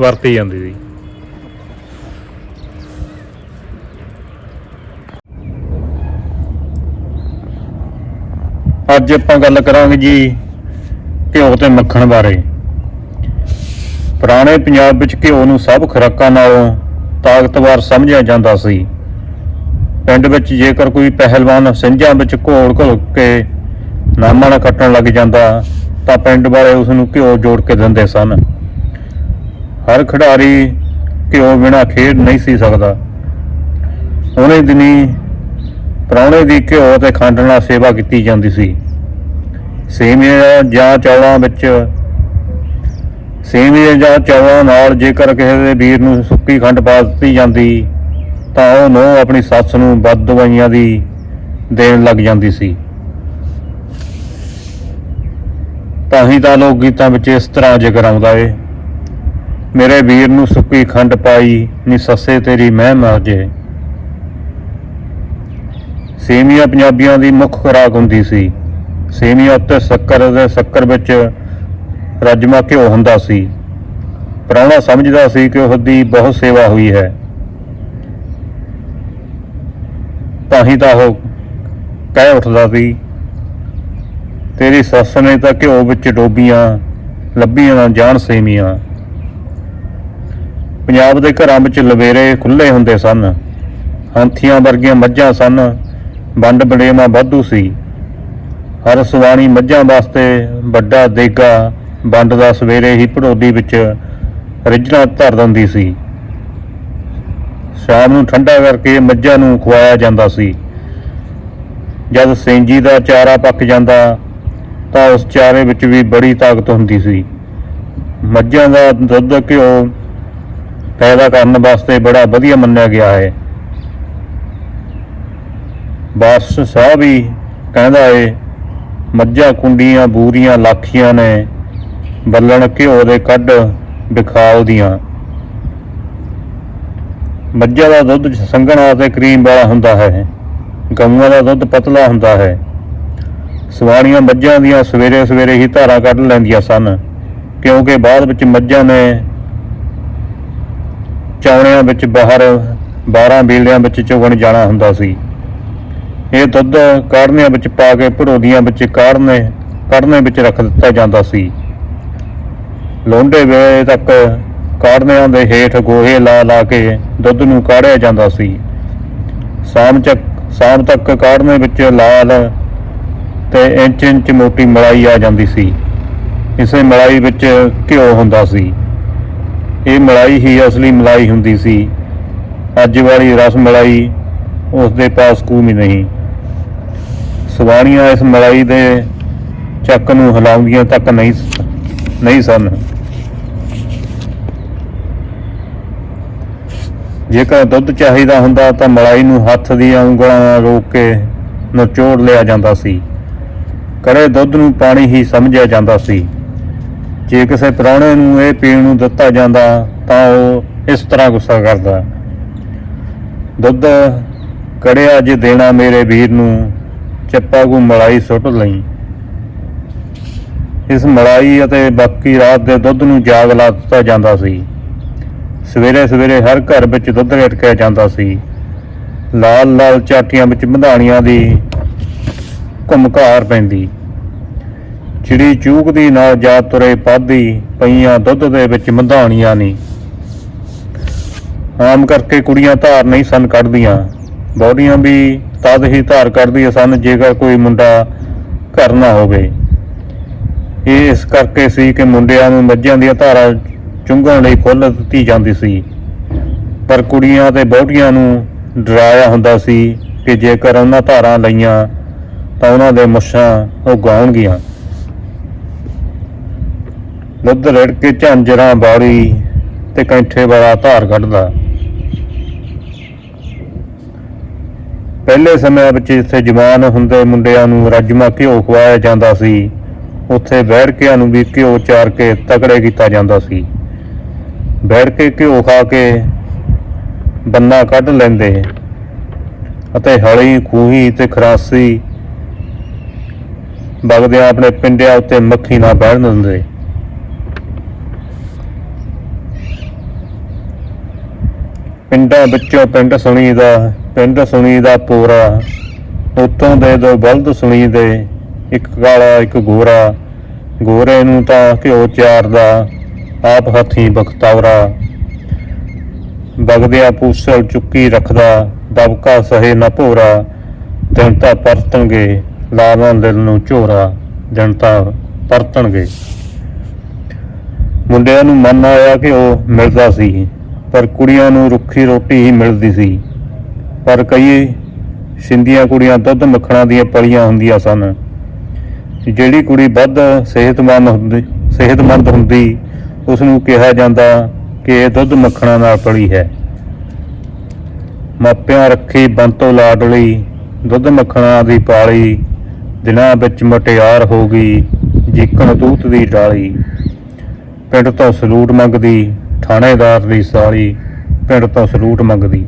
ਵਰਤੀ ਜਾਂਦੀ ਸੀ। ਅੱਜ ਆਪਾਂ ਗੱਲ ਕਰਾਂਗੇ ਜੀ ਘਿਓ ਤੇ ਮੱਖਣ ਬਾਰੇ। ਪੁਰਾਣੇ ਪੰਜਾਬ ਵਿੱਚ ਘਿਓ ਨੂੰ ਸਭ ਖੁਰਾਕਾਂ ਨਾਲੋਂ ਤਾਕਤਵਰ ਸਮਝਿਆ ਜਾਂਦਾ ਸੀ। ਪਿੰਡ ਵਿੱਚ ਜੇਕਰ ਕੋਈ ਪਹਿਲਵਾਨ ਸਿੰਝਾਂ ਵਿੱਚ ਘੋਲ ਘੋਲ ਕੇ ਨਾਮਾਂ ਨਾਲ ਕੱਟਣ ਲੱਗ ਜਾਂਦਾ, ਤਾਂ ਪਿੰਡ ਵਾਲੇ ਉਸ ਨੂੰ ਘਿਓ ਜੋੜ ਕੇ ਦਿੰਦੇ ਸਨ। ਹਰ ਖਿਡਾਰੀ ਘਿਓ ਬਿਨਾ ਖੇਡ ਨਹੀਂ ਸੀ ਸਕਦਾ। ਉਹਨੇ ਦਿਨੀ ਪ੍ਰਾਹੁਣੇ ਦੀ ਘਿਓ ਤੇ ਖੰਡ ਨਾਲ ਸੇਵਾ ਕੀਤੀ ਜਾਂਦੀ ਸੀ। ਸੇਮੀਆਂ ਜਾਂ ਚੌਲਾਂ ਵਿੱਚ ਸੇਮੀਆਂ ਜਾਂ ਚੌਲਾਂ ਨਾਲ ਜੇਕਰ ਕਿਸੇ ਦੇ ਵੀਰ ਨੂੰ ਸੁੱਕੀ ਖੰਡ ਪਾ ਦਿੱਤੀ ਜਾਂਦੀ, ਤਾਂ ਉਹ ਨੂੰ ਆਪਣੀ ਸੱਸ ਨੂੰ ਵੱਧ ਦਵਾਈਆਂ ਦੀ ਦੇਣ ਲੱਗ ਜਾਂਦੀ ਸੀ। ਤਾਂ ਹੀ ਤਾਂ ਲੋਕ ਗੀਤਾਂ ਵਿੱਚ ਇਸ ਤਰ੍ਹਾਂ ਜ਼ਿਕਰ ਆਉਂਦਾ ਏ। ਮੇਰੇ ਵੀਰ ਨੂੰ ਸੁੱਕੀ ਖੰਡ ਪਾਈ, ਨੀ ਸੱਸੇ ਤੇਰੀ ਮਹਿ ਮਰ ਜੇ। ਸੇਮੀਆਂ ਪੰਜਾਬੀਆਂ ਦੀ ਮੁੱਖ ਖੁਰਾਕ ਹੁੰਦੀ ਸੀ। ਸੇਮੀਆਂ ਉੱਤੇ ਸ਼ੱਕਰ ਦੇ ਸ਼ੱਕਰ ਵਿੱਚ ਰਜਮਾ ਘਿਓ ਹੁੰਦਾ ਸੀ। ਪ੍ਰਾਹੁਣਾ ਸਮਝਦਾ ਸੀ ਕਿ ਉਸ ਦੀ ਬਹੁਤ ਸੇਵਾ ਹੋਈ ਹੈ। ਤਾਂ ਹੀ ਤਾਂ ਉਹ ਕਹਿ ਉੱਠਦਾ ਸੀ, ਤੇਰੀ ਸੱਸ ਨੇ ਤਾਂ ਘਿਓ ਵਿੱਚ ਡੋਬੀਆਂ, ਲੱਭੀਆਂ ਨਾ ਜਾਣ ਸੇਮੀਆਂ। ਪੰਜਾਬ ਦੇ ਘਰਾਂ ਵਿੱਚ ਲਵੇਰੇ ਖੁੱਲੇ ਹੁੰਦੇ ਸਨ। ਹਾਥੀਆਂ ਵਰਗੀਆਂ ਮੱਝਾਂ ਸਨ। ਵੰਡ ਬੜੇਵਾ ਵਾਧੂ ਸੀ। ਹਰ ਸਵਾਣੀ ਮੱਝਾਂ ਵਾਸਤੇ ਵੱਡਾ ਦੇਗਾ ਵੰਡ ਦਾ ਸਵੇਰੇ ਹੀ ਭੜੋਲੀ ਵਿੱਚ ਰਿੱਝਣਾ ਧਰ ਦਿੰਦੀ ਸੀ। ਸ਼ਾਮ ਨੂੰ ਠੰਡਾ ਕਰਕੇ ਮੱਝਾਂ ਨੂੰ ਖਵਾਇਆ ਜਾਂਦਾ ਸੀ। ਜਦ ਸੇਂਜੀ ਦਾ ਚਾਰਾ ਪੱਕ ਜਾਂਦਾ, ਤਾਂ ਉਸ ਚਾਰੇ ਵਿੱਚ ਵੀ ਬੜੀ ਤਾਕਤ ਹੁੰਦੀ ਸੀ। ਮੱਝਾਂ ਦਾ ਦੁੱਧ ਘਿਓ ਪੈਦਾ ਕਰਨ ਵਾਸਤੇ ਬੜਾ ਵਧੀਆ ਮੰਨਿਆ ਗਿਆ ਹੈ। ਬਾਸ ਸਾਹਿਬ ਵੀ ਕਹਿੰਦਾ ਏ, ਮੱਝਾਂ, ਕੁੰਡੀਆਂ, ਬੂਰੀਆਂ ਲਾਖੀਆਂ ਨੇ ਬੱਲਣ ਘਿਓ ਦੇ ਕੱਢ ਵਿਖਾਉ ਦੀਆਂ। ਮੱਝਾਂ ਦਾ ਦੁੱਧ ਸੰਘਣਾ ਅਤੇ ਕਰੀਮ ਵਾਲਾ ਹੁੰਦਾ ਹੈ, ਗਊਆਂ ਦਾ ਦੁੱਧ ਪਤਲਾ ਹੁੰਦਾ ਹੈ। ਸਵਾਣੀਆਂ ਮੱਝਾਂ ਦੀਆਂ ਸਵੇਰੇ ਸਵੇਰੇ ਹੀ ਧਾਰਾਂ ਕੱਢ ਲੈਂਦੀਆਂ ਸਨ, ਕਿਉਂਕਿ ਬਾਅਦ ਵਿੱਚ ਮੱਝਾਂ ਨੇ ਚੌਣਿਆਂ ਵਿੱਚ ਬਾਹਰ 12 ਬੀਲਿਆਂ ਵਿੱਚ ਚੁਗਣ ਜਾਣਾ ਹੁੰਦਾ ਸੀ। ਇਹ ਦੁੱਧ ਕਾੜਨਿਆਂ ਵਿੱਚ ਪਾ ਕੇ ਭੜੋਲੀਆਂ ਵਿੱਚ ਕਾੜਨੇ ਕੱਢਨੇ ਵਿੱਚ ਰੱਖ ਦਿੱਤਾ ਜਾਂਦਾ ਸੀ। ਲੋਂਡੇ ਵੇਲੇ ਤੱਕ ਕਾੜਨਿਆਂ ਦੇ ਹੇਠ ਗੋਹੇ ਲਾ ਲਾ ਕੇ ਦੁੱਧ ਨੂੰ ਕਾੜਿਆ ਜਾਂਦਾ ਸੀ। ਸ਼ਾਮ ਤੱਕ ਸ਼ਾਮ ਤੱਕ ਕਾੜਨੇ ਵਿੱਚ ਲਾਲ ਤੇ ਇੰਚ ਇੰਚ ਮੋਟੀ ਮਲਾਈ ਆ ਜਾਂਦੀ ਸੀ। ਇਸੇ ਮਲਾਈ ਵਿੱਚ ਘਿਓ ਹੁੰਦਾ ਸੀ। ਇਹ ਮਲਾਈ ਹੀ ਅਸਲੀ ਮਲਾਈ ਹੁੰਦੀ ਸੀ। ਅੱਜ ਵਾਲੀ ਰਸ ਮਲਾਈ ਉਸ ਦੇ ਪਾਸ ਕੋਈ ਨਹੀਂ। ਸਵਾਣੀਆਂ ਇਸ ਮਲਾਈ ਦੇ ਚੱਕ ਨੂੰ ਹਿਲਾਉਂਦੀਆਂ ਤੱਕ ਨਹੀਂ ਨਹੀਂ ਸਨ। ਜੇਕਰ ਦੁੱਧ ਚਾਹੀਦਾ ਹੁੰਦਾ ਤਾਂ ਮਲਾਈ ਨੂੰ ਹੱਥ ਦੀਆਂ ਉਂਗਲਾਂ ਰੋਕ ਕੇ ਨਚੋੜ ਲਿਆ ਜਾਂਦਾ ਸੀ। ਕਰੇ ਦੁੱਧ ਨੂੰ ਪਾਣੀ ਹੀ ਸਮਝਿਆ ਜਾਂਦਾ ਸੀ। ਜੇ ਕਿਸੇ ਪ੍ਰਾਹੁਣੇ ਨੂੰ ਇਹ ਪੀਣ ਨੂੰ ਦਿੱਤਾ ਜਾਂਦਾ, ਤਾਂ ਉਹ ਇਸ ਤਰ੍ਹਾਂ ਗੁੱਸਾ ਕਰਦਾ ਦੁੱਧ ਕੜਿਆ ਜੇ ਦੇਣਾ ਮੇਰੇ ਵੀਰ ਨੂੰ, ਚੱਪਾ ਕੋ ਮਲਾਈ ਸੁੱਟ ਲਈ। ਇਸ ਮਲਾਈ ਅਤੇ ਬਾਕੀ ਰਾਤ ਦੇ ਦੁੱਧ ਨੂੰ ਜਾਗ ਲਾ ਦਿੱਤਾ ਜਾਂਦਾ ਸੀ। ਸਵੇਰੇ ਸਵੇਰੇ ਹਰ ਘਰ ਵਿੱਚ ਦੁੱਧ ਲਟਕਿਆ ਜਾਂਦਾ ਸੀ। ਲਾਲ ਲਾਲ ਚਾਟੀਆਂ ਵਿੱਚ ਮਧਾਣੀਆਂ ਦੀ ਘੁਮਕਾਰ ਪੈਂਦੀ। ਚਿੜੀ ਚੂਕਦੀ ਨਾਲ ਜਾ ਤੁਰੇ ਪਾਦੀ, ਪਈਆਂ ਦੁੱਧ ਦੇ ਵਿੱਚ ਮਧਾਣੀਆਂ ਨਹੀਂ ਆਮ ਕਰਕੇ ਕੁੜੀਆਂ ਧਾਰ ਨਹੀਂ ਸਨ ਕੱਢਦੀਆਂ। ਬੌਡੀਆਂ ਵੀ ਤਦ ਹੀ ਧਾਰ ਕੱਢਦੀਆਂ ਸਨ ਜੇਕਰ ਕੋਈ ਮੁੰਡਾ ਘਰ ਨਾ ਹੋਵੇ। ਇਹ ਇਸ ਕਰਕੇ ਸੀ ਕਿ ਮੁੰਡਿਆਂ ਨੂੰ ਮੱਝਾਂ ਦੀਆਂ ਧਾਰਾਂ ਚੁੰਗਣ ਲਈ ਖੁੱਲ੍ਹ ਦਿੱਤੀ ਜਾਂਦੀ ਸੀ। ਪਰ ਕੁੜੀਆਂ ਤੇ ਬੌਡੀਆਂ ਨੂੰ ਡਰਾਇਆ ਹੁੰਦਾ ਸੀ ਕਿ ਜੇਕਰ ਉਹਨਾਂ ਧਾਰਾਂ ਲਈਆਂ ਤਾਂ ਉਹਨਾਂ ਦੇ ਮੁੱਛਾਂ ਉਹ ਗਾਉਣਗੀਆਂ ਦੁੱਧ ਰੜ ਕੇ ਝਾਂਜਰਾਂ ਬਾੜੀ ਤੇ ਕੈਂਠੇ ਵਾਲਾ ਧਾਰ ਕੱਢਦਾ। ਪਹਿਲੇ ਸਮਿਆਂ ਵਿੱਚ ਜਿੱਥੇ ਜਵਾਨ ਹੁੰਦੇ ਮੁੰਡਿਆਂ ਨੂੰ ਰਜਮਾ ਘਿਓ ਖਵਾਇਆ ਜਾਂਦਾ ਸੀ। ਉੱਥੇ ਬੈਠ ਨੂੰ ਵੀ ਘਿਓ ਚਾਰ ਕੇ ਤਕੜੇ ਕੀਤਾ ਜਾਂਦਾ ਸੀ। ਬੈਠ ਕੇ ਘਿਓ ਖਾ ਕੇ ਬੰਨਾ ਕੱਢ ਲੈਂਦੇ ਅਤੇ ਹਲੀ, ਖੂਹੀ ਤੇ ਖਰਾਸੀ ਬਗਦਿਆਂ ਆਪਣੇ ਪਿੰਡਿਆਂ ਉੱਤੇ ਮੱਖੀ ਨਾ ਬਹਿਣ ਦਿੰਦੇ। ਪਿੰਡਾਂ ਵਿੱਚੋਂ ਪਿੰਡ ਸੁਣੀ ਦਾ ਪਿੰਡ ਸੁਣੀ ਦਾ ਪੂਰਾ। ਉੱਤੋਂ ਦੇ ਦੋ ਬਲਦ ਸੁਣੀ ਦੇ ਇੱਕ ਕਾਲਾ, ਇੱਕ ਗੋਰਾ। ਗੋਰੇ ਨੂੰ ਤਾਂ ਘਿਓ ਚਾਰਦਾ, ਆਪ ਹੱਥੀਂ ਬਖਤੌਰਾ ਬਗਦਿਆ ਪੂਸਲ ਚੁੱਕੀ ਰੱਖਦਾ, ਦਬਕਾ ਸਹੇ ਨਾ ਭੋਰਾ। ਦਿਨ ਤਾਂ ਪਰਤਣਗੇ, ਲਾਵਾਂ ਦਿਲ ਨੂੰ ਝੋਰਾ। ਦਿਨ ਪਰਤਣਗੇ। ਮੁੰਡਿਆਂ ਨੂੰ ਮਨ ਆਇਆ ਕਿ ਉਹ ਮਿਲਦਾ ਸੀ। ਪਰ ਕੁੜੀਆਂ ਨੂੰ ਰੁੱਖੀ ਰੋਟੀ ਹੀ ਮਿਲਦੀ ਸੀ। ਪਰ ਕਈ ਸਿੰਧੀਆਂ ਕੁੜੀਆਂ ਦੁੱਧ ਮੱਖਣਾ ਦੀਆਂ ਪਲੀਆਂ ਹੁੰਦੀਆਂ ਸਨ। ਜਿਹੜੀ ਕੁੜੀ ਵੱਧ ਸਿਹਤਮੰਦ ਹੁੰਦੀ ਸਿਹਤਮੰਦ ਹੁੰਦੀ ਉਸ ਨੂੰ ਕਿਹਾ ਜਾਂਦਾ ਕਿ ਇਹ ਦੁੱਧ ਮੱਖਣਾ ਨਾਲ ਪਲੀ ਹੈ। ਮਾਪਿਆਂ ਰੱਖੀ ਬੰਤੋ ਲਾਡਲੀ ਦੁੱਧ ਮੱਖਣਾ ਦੀ ਪਾਲੀ ਦਿਨਾਂ ਵਿੱਚ ਮਟਿਆਰ ਹੋ ਗਈ, ਜੀਕਣ ਦੂਤ ਦੀ ਡਾਲੀ। ਪਿੰਡ ਤੋਂ ਸਲੂਟ ਮੰਗਦੀ ਥਾਣੇਦਾਰ ਦੀ ਸਾਲੀ ਪਿੰਡ ਤੋਂ ਸਲੂਟ ਮੰਗਦੀ।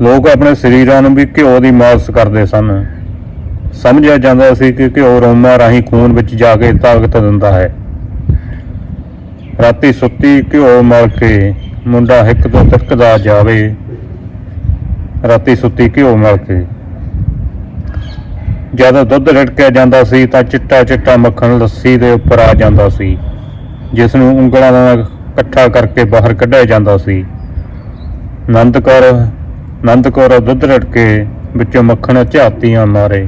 ਲੋਕ ਆਪਣੇ ਸਰੀਰਾਂ ਨੂੰ ਵੀ ਘਿਓ ਦੀ ਮਾਲਸ ਕਰਦੇ ਸਨ। ਸਮਝਿਆ ਜਾਂਦਾ ਸੀ ਕਿ ਘਿਓ ਰੋਮਾਂ ਰਾਹੀਂ ਖੂਨ ਵਿੱਚ ਜਾ ਕੇ ਤਾਕਤ ਦਿੰਦਾ ਹੈ। ਰਾਤੀ ਸੁੱਤੀ ਘਿਓ ਮਲ ਕੇ ਮੁੰਡਾ ਹਿੱਕ ਤੋਂ ਤਿਰਕਦਾ ਜਾਵੇ। ਰਾਤੀ ਸੁੱਤੀ ਘਿਓ ਮਲ ਕੇ। ਜਦੋਂ ਦੁੱਧ ਰੜਕਿਆ ਜਾਂਦਾ ਸੀ ਤਾਂ ਚਿੱਟਾ ਚਿੱਟਾ ਮੱਖਣ ਲੱਸੀ ਦੇ ਉੱਪਰ ਆ ਜਾਂਦਾ ਸੀ। ਜਿਸ ਨੂੰ ਉਂਗਲਾਂ ਨਾਲ ਇਕੱਠਾ ਕਰਕੇ ਬਾਹਰ ਕੱਢਿਆ ਜਾਂਦਾ ਸੀ। ਆਨੰਦ ਕੌਰ ਆਨੰਦ ਕੌਰ ਦੁੱਧ ਰੜਕੇ ਵਿੱਚੋਂ ਮੱਖਣ ਝਾਤੀਆਂ ਮਾਰੇ।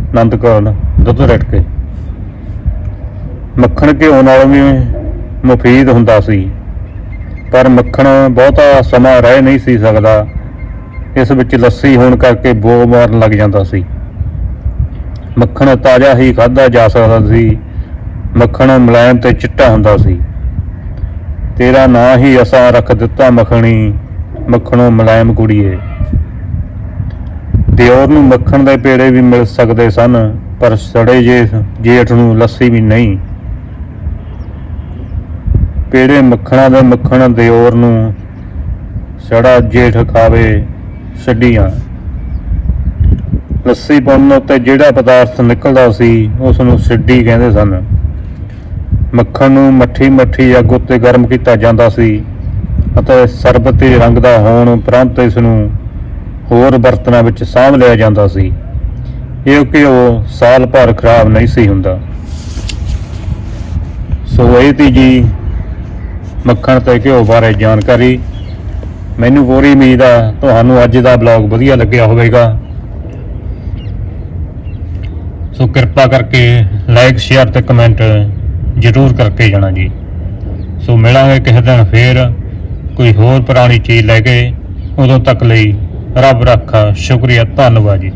ਆਨੰਦ ਕੌਰ ਦੁੱਧ ਰੜਕੇ। ਮੱਖਣ ਘਿਓ ਨਾਲੋਂ ਵੀ ਮੁਫੀਦ ਹੁੰਦਾ ਸੀ। ਪਰ ਮੱਖਣ ਬਹੁਤਾ ਸਮਾਂ ਰਹਿ ਨਹੀਂ ਸੀ ਸਕਦਾ। ਇਸ ਵਿੱਚ ਲੱਸੀ ਹੋਣ ਕਰਕੇ ਬੋ ਮਾਰਨ ਲੱਗ ਜਾਂਦਾ ਸੀ। ਮੱਖਣ ਤਾਜ਼ਾ ਹੀ ਖਾਧਾ ਜਾ ਸਕਦਾ ਸੀ। ਮੱਖਣ ਮੁਲਾਇਮ ਤੇ ਚਿੱਟਾ ਹੁੰਦਾ ਸੀ। ਤੇਰਾ ਨਾਂ ਹੀ ਅਸਾਂ ਰੱਖ ਦਿੱਤਾ ਮੱਖਣੀ, ਮੱਖਣੋਂ ਮੁਲਾਇਮ ਕੁੜੀਏ। ਦਿਓਰ ਨੂੰ ਮੱਖਣ ਦੇ ਪੇੜੇ ਵੀ ਮਿਲ ਸਕਦੇ ਸਨ, ਪਰ ਸੜੇ ਜੇ ਜੇਠ ਨੂੰ ਲੱਸੀ ਵੀ ਨਹੀਂ। ਪੇੜੇ ਮੱਖਣਾ ਦੇ ਮੱਖਣ ਦਿਓਰ ਨੂੰ ਸੜਾ ਜੇਠ ਖਾਵੇ ਛੱਡੀਆਂ। ਲੱਸੀ ਪਾਉਣ ਉੱਤੇ ਜਿਹੜਾ ਪਦਾਰਥ ਨਿਕਲਦਾ ਸੀ, ਉਸ ਨੂੰ ਸਿੱਡੀ ਕਹਿੰਦੇ ਸਨ। ਮੱਖਣ ਨੂੰ ਮੱਠੀ ਮੱਠੀ ਅੱਗ ਉੱਤੇ ਗਰਮ ਕੀਤਾ ਜਾਂਦਾ ਸੀ ਅਤੇ ਸਰਬਤੀ ਰੰਗ ਦਾ ਹੋਣ ਉਪਰੰਤ ਇਸ ਨੂੰ ਹੋਰ ਬਰਤਨਾਂ ਵਿੱਚ ਸਾਂਭ ਲਿਆ ਜਾਂਦਾ ਸੀ। ਇਹ ਕਿ ਉਹ ਸਾਲ ਭਰ ਖਰਾਬ ਨਹੀਂ ਸੀ ਹੁੰਦਾ। ਸੋ ਇਹ ਤੀ ਜੀ ਮੱਖਣ ਤੇ ਘਿਓ ਬਾਰੇ ਜਾਣਕਾਰੀ। ਮੈਨੂੰ ਪੂਰੀ ਉਮੀਦ ਆ, ਤੁਹਾਨੂੰ ਅੱਜ ਦਾ ਬਲੌਗ ਵਧੀਆ ਲੱਗਿਆ ਹੋਵੇਗਾ। ਸੋ ਕਿਰਪਾ ਕਰਕੇ ਲਾਈਕ, ਸ਼ੇਅਰ ਤੇ ਕਮੈਂਟ ਜ਼ਰੂਰ ਕਰਕੇ ਜਾਣਾ ਜੀ। ਸੋ ਮਿਲਾਂਗੇ ਕਿਸੇ ਦਿਨ ਫੇਰ, ਕੋਈ ਹੋਰ ਪੁਰਾਣੀ ਚੀਜ਼ ਲੈ ਕੇ, ਉਦੋਂ ਤੱਕ ਲਈ ਰੱਬ ਰੱਖਾ, ਸ਼ੁਕਰੀਆ, ਧੰਨਵਾਦ ਜੀ।